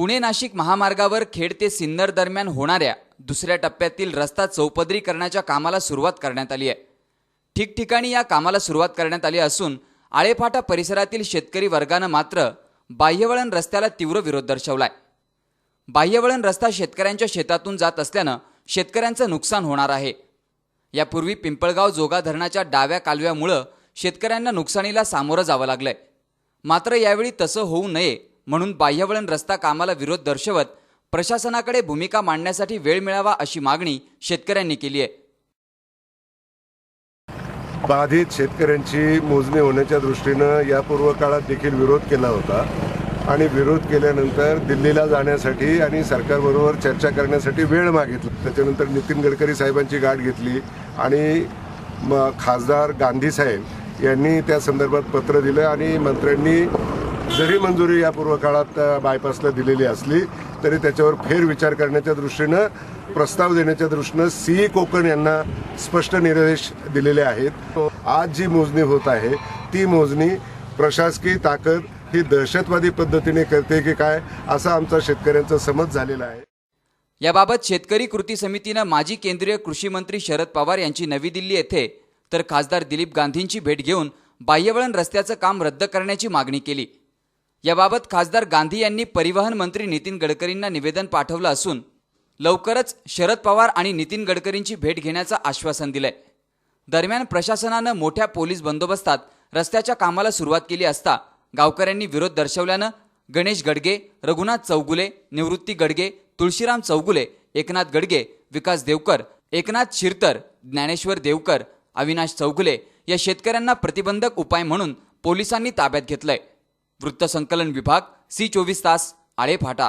पुणे नाशिक महामार्गावर खेड ते सिन्नर दरम्यान होणाऱ्या दुसऱ्या टप्प्यातील रस्ता चौपदरीकरणाच्या कामाला सुरुवात करण्यात आली आहे. ठिकठिकाणी या कामाला सुरुवात करण्यात आली असून आळेफाटा परिसरातील शेतकरी वर्गानं मात्र बाह्यवळण रस्त्याला तीव्र विरोध दर्शवलाय. बाह्यवळण रस्ता शेतकऱ्यांच्या शेतातून जात असल्यानं शेतकऱ्यांचं नुकसान होणार आहे. यापूर्वी पिंपळगाव जोगा धरणाच्या डाव्या कालव्यामुळं शेतकऱ्यांना नुकसानीला सामोरं जावं लागलंय. मात्र यावेळी तसं होऊ नये म्हणून बाह्यवळण रस्ता कामाला विरोध दर्शवत प्रशासनाकडे भूमिका मांडण्यासाठी वेळ मिळावा अशी मागणी शेतकऱ्यांनी केली आहे. बाधित शेतकऱ्यांची मोजणी होण्याच्या दृष्टीनं यापूर्व काळात देखील विरोध केला होता. आणि विरोध केल्यानंतर दिल्लीला जाण्यासाठी आणि सरकारबरोबर चर्चा करण्यासाठी वेळ मागितला. त्याच्यानंतर नितीन गडकरी साहेबांची गाठ घेतली आणि म खासदार गांधी साहेब यांनी त्या संदर्भात पत्र दिलं आणि मंत्र्यांनी जरी मंजुरी यापूर्व काळात बायपासला दिलेली असली तरी त्याच्यावर फेरविचार करण्याच्या दृष्टीनं प्रस्ताव देण्याच्या दृष्टीनं सी कोकण यांना स्पष्ट निर्देश दिलेले आहेत. आज जी मोजणी होत आहे ती मोजणी प्रशासकीय ताकद ही दहशतवादी पद्धतीने करते की काय असा आमचा शेतकऱ्यांचा समज झालेला आहे. याबाबत शेतकरी कृती समितीनं माजी केंद्रीय कृषी मंत्री शरद पवार यांची नवी दिल्ली येथे तर खासदार दिलीप गांधींची भेट घेऊन बाह्यवळण रस्त्याचं काम रद्द करण्याची मागणी केली. याबाबत खासदार गांधी यांनी परिवहन मंत्री नितीन गडकरींना निवेदन पाठवलं असून लवकरच शरद पवार आणि नितीन गडकरींची भेट घेण्याचं आश्वासन दिलंय. दरम्यान प्रशासनानं मोठ्या पोलीस बंदोबस्तात रस्त्याच्या कामाला सुरुवात केली असता गावकऱ्यांनी विरोध दर्शवल्यानं गणेश गडगे रघुनाथ चौगुले निवृत्ती गडगे तुळशीराम चौगुले एकनाथ गडगे विकास देवकर एकनाथ शिरतर ज्ञानेश्वर देवकर अविनाश चौगुले या शेतकऱ्यांना प्रतिबंधक उपाय म्हणून पोलिसांनी ताब्यात घेतलंय. वृत्तसंकलन विभाग सी चोवीस तास आळेफाटा